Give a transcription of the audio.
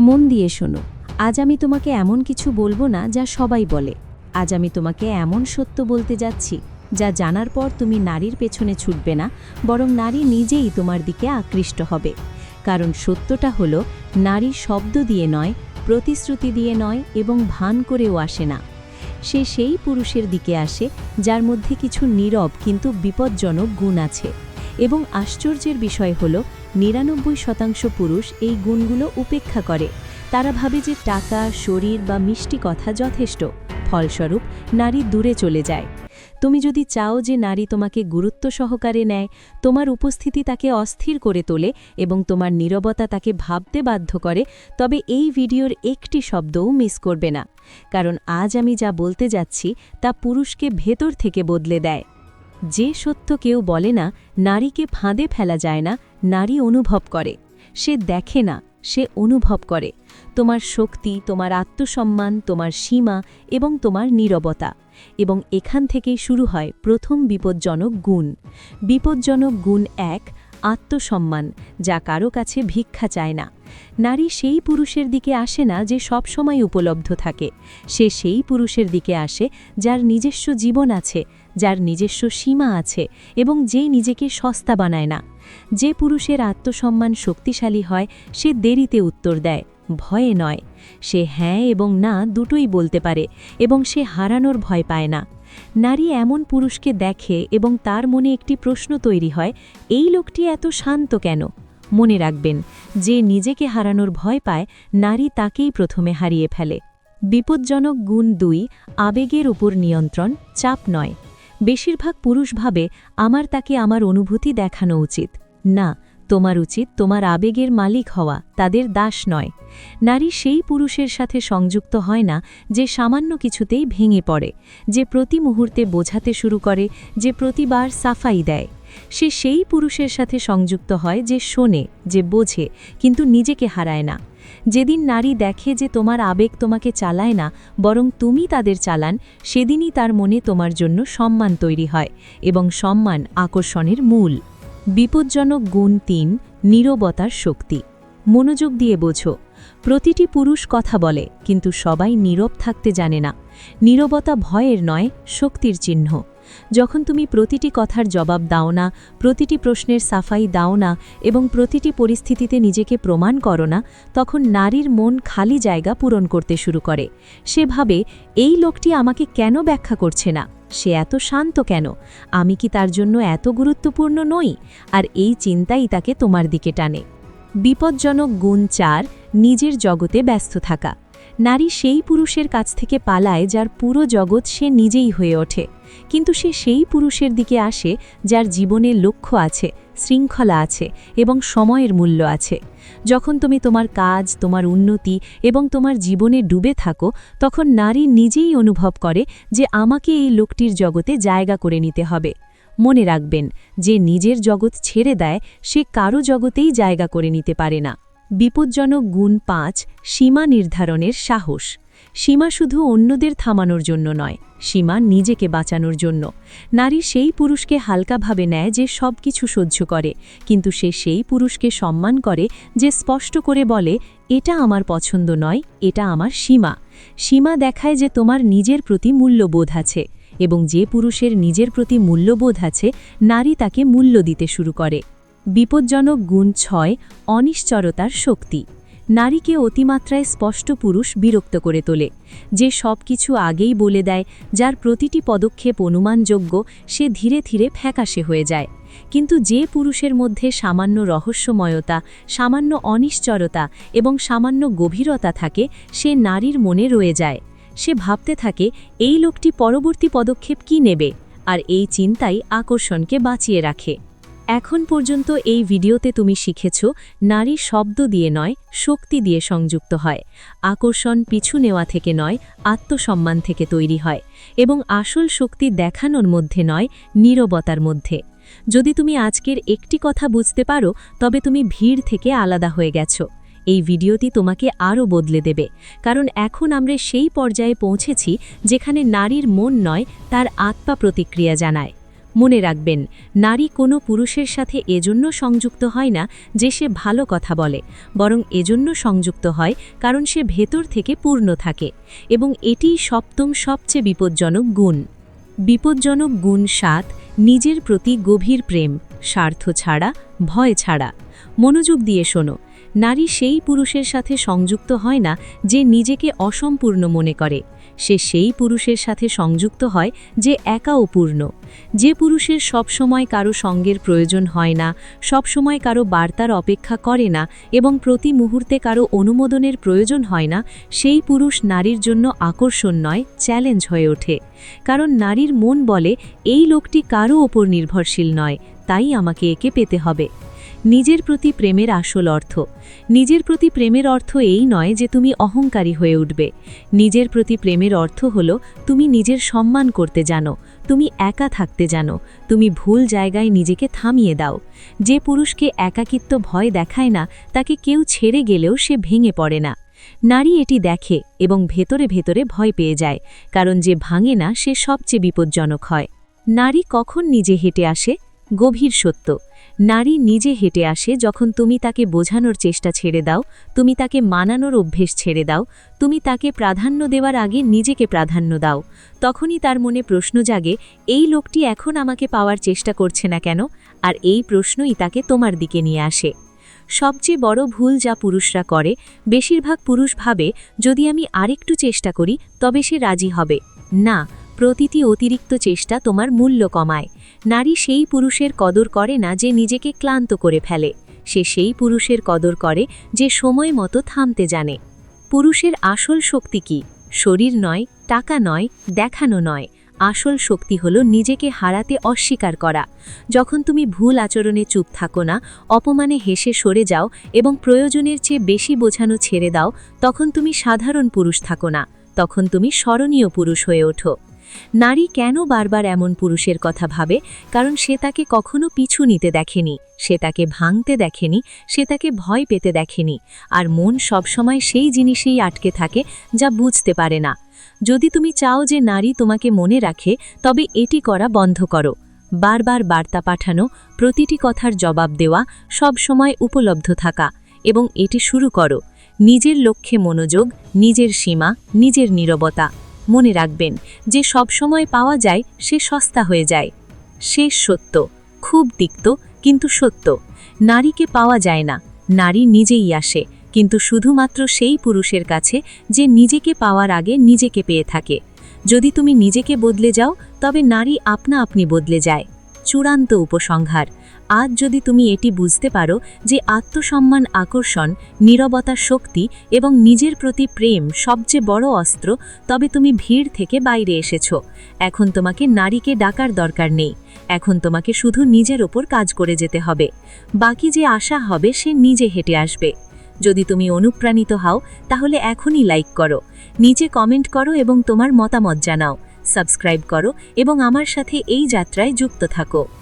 মন দিয়ে শোনো। আজ আমি তোমাকে এমন কিছু বলব না যা সবাই বলে। আজ আমি তোমাকে এমন সত্য বলতে যাচ্ছি, যা জানার পর তুমি নারীর পেছনে ছুটবে না, বরং নারী নিজেই তোমার দিকে আকৃষ্ট হবে। কারণ সত্যটা হলো, নারী শব্দ দিয়ে নয়, প্রতিশ্রুতি দিয়ে নয় এবং ভান করেও আসে না। সে সেই পুরুষের দিকে আসে, যার মধ্যে কিছু নীরব কিন্তু বিপজ্জনক গুণ আছে। এবং আশ্চর্যের বিষয় হল, নিরানব্বই শতাংশ পুরুষ এই গুণগুলো উপেক্ষা করে। তারা ভাবে যে টাকা, শরীর বা মিষ্টি কথা যথেষ্ট, ফলস্বরূপ নারী দূরে চলে যায়। তুমি যদি চাও যে নারী তোমাকে গুরুত্ব সহকারে নেয়, তোমার উপস্থিতি তাকে অস্থির করে তোলে এবং তোমার নীরবতা তাকে ভাবতে বাধ্য করে, তবে এই ভিডিওর একটি শব্দও মিস করবে না। কারণ আজ আমি যা বলতে যাচ্ছি, তা পুরুষকে ভেতর থেকে বদলে দেয়। যে সত্য কেউ বলে না, নারীকে ফাঁদে ফেলা যায় না, নারী অনুভব করে। সে দেখে না, সে অনুভব করে। তোমার শক্তি, তোমার আত্মসম্মান, তোমার সীমা এবং তোমার নীরবতা। এবং এখান থেকেই শুরু হয় প্রথম বিপজ্জনক গুণ। বিপজ্জনক গুণ এক আত্মসম্মান, যা কারও কাছে ভিক্ষা চায় না। নারী সেই পুরুষের দিকে আসে না যে সবসময় উপলব্ধ থাকে। সে সেই পুরুষের দিকে আসে যার নিজস্ব জীবন আছে, যার নিজস্ব সীমা আছে এবং যে নিজেকে সস্তা বানায় না। যে পুরুষের আত্মসম্মান শক্তিশালী হয়, সে দেরিতে উত্তর দেয়, ভয়ে নয়। সে হ্যাঁ এবং না দুটোই বলতে পারে এবং সে হারানোর ভয় পায় না। নারী এমন পুরুষকে দেখে এবং তার মনে একটি প্রশ্ন তৈরি হয়, এই লোকটি এত শান্ত কেন? মনে রাখবেন, যে নিজেকে হারানোর ভয় পায়, নারী তাকেই প্রথমে হারিয়ে ফেলে। বিপজ্জনক গুণ দুই, আবেগের উপর নিয়ন্ত্রণ, চাপ নয়। বেশিরভাগ পুরুষ ভাবে, আমার তাকে আমার অনুভূতি দেখানো উচিত। না তোমার উচিত তোমার আবেগের মালিক হওয়া, তাদের দাস নয়। নারী সেই পুরুষের সাথে সংযুক্ত হয় না যে সামান্য কিছুতেই ভেঙে পড়ে, যে প্রতি মুহূর্তে বোঝাতে শুরু করে, যে প্রতিবার সাফাই দেয়। সে সেই পুরুষের সাথে সংযুক্ত হয় যে শোনে, যে বোঝে, কিন্তু নিজেকে হারায় না। যেদিন নারী দেখে যে তোমার আবেগ তোমাকে চালায় না, বরং তুমি তাদের চালান, সেদিনই তার মনে তোমার জন্য সম্মান তৈরি হয় এবং সম্মান আকর্ষণের মূল। বিপজ্জনক গুণ তিন, নীরবতার শক্তি। মনোযোগ দিয়ে বোঝো, প্রতিটি পুরুষ কথা বলে, কিন্তু সবাই নীরব থাকতে জানে না। নীরবতা ভয়ের নয়, শক্তির চিহ্ন। যখন তুমি প্রতিটি কথার জবাব দাও না, প্রতিটি প্রশ্নের সাফাই দাও না এবং প্রতিটি পরিস্থিতিতে নিজেকে প্রমাণ করো না, তখন নারীর মন খালি জায়গা পূরণ করতে শুরু করে। সেভাবে এই লোকটি আমাকে কেন ব্যাখ্যা করছে না? সে এত শান্ত কেন? আমি কি তার জন্য এত গুরুত্বপূর্ণ নই? আর এই চিন্তাই তাকে তোমার দিকে টানে। বিপজ্জনক গুণ চার, নিজের জগতে ব্যস্ত থাকা। নারী সেই পুরুষের কাছ থেকে পালায় যার পুরো জগৎ সে নিজেই হয়ে ওঠে। কিন্তু সে সেই পুরুষের দিকে আসে যার জীবনে লক্ষ্য আছে, শৃঙ্খলা আছে এবং সময়ের মূল্য আছে। যখন তুমি তোমার কাজ, তোমার উন্নতি এবং তোমার জীবনে ডুবে থাকো, তখন নারী নিজেই অনুভব করে যে আমাকে এই লোকটির জগতে জায়গা করে নিতে হবে। মনে রাখবেন, যে নিজের জগৎ ছেড়ে দেয়, সে কারও জগতেই জায়গা করে নিতে পারে না। বিপজ্জনক গুণ পাঁচ সীমা নির্ধারণের সাহস। সীমা শুধু অন্যদের থামানোর জন্য নয়, সীমা নিজেকে বাঁচানোর জন্য। নারী সেই পুরুষকে হালকাভাবে নেয় যে সব কিছু সহ্য করে, কিন্তু সে সেই পুরুষকে সম্মান করে যে স্পষ্ট করে বলে, এটা আমার পছন্দ নয়, এটা আমার সীমা। সীমা দেখায় যে তোমার নিজের প্রতি মূল্যবোধ আছে এবং যে পুরুষের নিজের প্রতি মূল্যবোধ আছে, নারী তাকে মূল্য দিতে শুরু করে। বিপজ্জনক গুণ ছয় অনিশ্চরতার শক্তি। নারীকে অতিমাত্রায় স্পষ্ট পুরুষ বিরক্ত করে তোলে। যে সব কিছু আগেই বলে দেয়, যার প্রতিটি পদক্ষেপ অনুমানযোগ্য, সে ধীরে ধীরে ফ্যাকাশে হয়ে যায়। কিন্তু যে পুরুষের মধ্যে সামান্য রহস্যময়তা, সামান্য অনিশ্চরতা এবং সামান্য গভীরতা থাকে, সে নারীর মনে রয়ে যায়। সে ভাবতে থাকে, এই লোকটি পরবর্তী পদক্ষেপ কি নেবে? আর এই চিন্তাই আকর্ষণকে বাঁচিয়ে রাখে। এখন পর্যন্ত এই ভিডিওতে তুমি শিখেছ, নারী শব্দ দিয়ে নয়, শক্তি দিয়ে সংযুক্ত হয়। আকর্ষণ পিছু নেওয়া থেকে নয়, আত্মসম্মান থেকে তৈরি হয়। এবং আসল শক্তি দেখানোর মধ্যে নয়, নীরবতার মধ্যে। যদি তুমি আজকের একটি কথা বুঝতে পারো, তবে তুমি ভিড় থেকে আলাদা হয়ে গেছো। এই ভিডিওটি তোমাকে আরও বদলে দেবে। কারণ এখন আমরা সেই পর্যায়ে পৌঁছেছি, যেখানে নারীর মন নয়, তার আত্মা প্রতিক্রিয়া জানায়। মনে রাখবেন, নারী কোনো পুরুষের সাথে এজন্য সংযুক্ত হয় না যে সে ভালো কথা বলে, বরং এজন্য সংযুক্ত হয় কারণ সে ভেতর থেকে পূর্ণ থাকে, এবং এটিই সপ্তম সবচেয়ে বিপজ্জনক গুণ। বিপজ্জনক গুণ সাত, নিজের প্রতি গভীর প্রেম, স্বার্থ ছাড়া, ভয় ছাড়া। মনোযোগ দিয়ে শোনো নারী সেই পুরুষের সাথে সংযুক্ত হয় না যে নিজেকে অসম্পূর্ণ মনে করে। সে সেই পুরুষের সাথে সংযুক্ত হয় যে একা অপূর্ণ। যে পুরুষের সবসময় কারও সঙ্গের প্রয়োজন হয় না, সবসময় কারও বার্তার অপেক্ষা করে না এবং প্রতি মুহূর্তে কারও অনুমোদনের প্রয়োজন হয় না, সেই পুরুষ নারীর জন্য আকর্ষণ নয়, চ্যালেঞ্জ হয়ে ওঠে। কারণ নারীর মন বলে, এই লোকটি কারও ওপর নির্ভরশীল নয়, তাই আমাকে একে পেতে হবে। নিজের প্রতি প্রেমের আসল অর্থ। নিজের প্রতি প্রেমের অর্থ এই নয় যে তুমি অহংকারী হয়ে উঠবে। নিজের প্রতি প্রেমের অর্থ হল, তুমি নিজের সম্মান করতে জানো, তুমি একা থাকতে জানো, তুমি ভুল জায়গায় নিজেকে থামিয়ে দাও। যে পুরুষকে একাকিত্ব ভয় দেখায় না, তাকে কেউ ছেড়ে গেলেও সে ভেঙে পড়ে না। নারী এটি দেখে এবং ভেতরে ভেতরে ভয় পেয়ে যায়, কারণ যে ভাঙে না, সে সবচেয়ে বিপজ্জনক হয়। নারী কখন নিজে হেঁটে আসে? গভীর সত্য। নারী নিজে হেঁটে আসে যখন তুমি তাকে বোঝানোর চেষ্টা ছেড়ে দাও, তুমি তাকে মানানোর অভ্যেস ছেড়ে দাও, তুমি তাকে প্রাধান্য দেওয়ার আগে নিজেকে প্রাধান্য দাও। তখনই তার মনে প্রশ্ন জাগে, এই লোকটি এখন আমাকে পাওয়ার চেষ্টা করছে না কেন? আর এই প্রশ্নই তাকে তোমার দিকে নিয়ে আসে। সবচেয়ে বড় ভুল যা পুরুষরা করে, বেশিরভাগ পুরুষ ভাবে, যদি আমি আরেকটু চেষ্টা করি, তবে সে রাজি হবে। না, প্রতিটি অতিরিক্ত চেষ্টা তোমার মূল্য কমায়। নারী সেই পুরুষের কদর করে না যে নিজেকে ক্লান্ত করে ফেলে, সে সেই পুরুষের কদর করে যে সময় মতো থামতে জানে। পুরুষের আসল শক্তি কি? শরীর নয়, টাকা নয়, দেখানো নয়। আসল শক্তি হল নিজেকে হারাতে অস্বীকার করা। যখন তুমি ভুল আচরণে চুপ থাকো না, অপমানে হেসে সরে যাও এবং প্রয়োজনের চেয়ে বেশি বোঝানো ছেড়ে দাও, তখন তুমি সাধারণ পুরুষ থাকো না, তখন তুমি স্মরণীয় পুরুষ হয়ে ওঠো। নারী কেন বারবার এমন পুরুষের কথা ভাবে? কারণ সে তাকে কখনো পিছু নিতে দেখেনি, সে তাকে ভাঙতে দেখেনি, সে তাকে ভয় পেতে দেখেনি, আর মন সবসময় সেই জিনিসেই আটকে থাকে যা বুঝতে পারে না। যদি তুমি চাও যে নারী তোমাকে মনে রাখে, তবে এটি করা বন্ধ করো। বারবার বার্তা পাঠানো, প্রতিটি কথার জবাব দেওয়া সব সময় উপলব্ধ থাকা এবং এটি শুরু করো। নিজের লক্ষ্যে মনোযোগ, নিজের সীমা, নিজের নীরবতা। মনে রাখবেন, যে সব সময় পাওয়া যায় সে সস্তা হয়ে যায়। শেষ সত্য, খুব তিক্ত, কিন্তু সত্য। নারীকে পাওয়া যায় না, নারী নিজেই আসে, কিন্তু শুধুমাত্র সেই পুরুষের কাছে যে নিজেকে পাওয়ার আগে নিজেকে পেয়ে থাকে। যদি তুমি নিজেকে বদলে যাও, তবে নারী আপনা আপনি বদলে যায়। চূড়ান্ত উপসংহার আজ যদি তুমি এটি বুঝতে পারো যে আত্মসম্মান আকর্ষণ নীরবতা শক্তি এবং নিজের প্রতি প্রেম সবচেয়ে বড় অস্ত্র, তবে তুমি ভিড় থেকে বাইরে এসেছ। এখন তোমাকে নারীকে ডাকার দরকার নেই। এখন তোমাকে শুধু নিজের ওপর কাজ করে যেতে হবে। বাকি যে আশা হবে সে নিজে হেঁটে আসবে। যদি তুমি অনুপ্রাণিত হও, তাহলে এখনই লাইক করো। নিচে কমেন্ট করো এবং তোমার মতামত জানাও। সাবস্ক্রাইব করো এবং আমার সাথে এই যাত্রায় যুক্ত থাকো।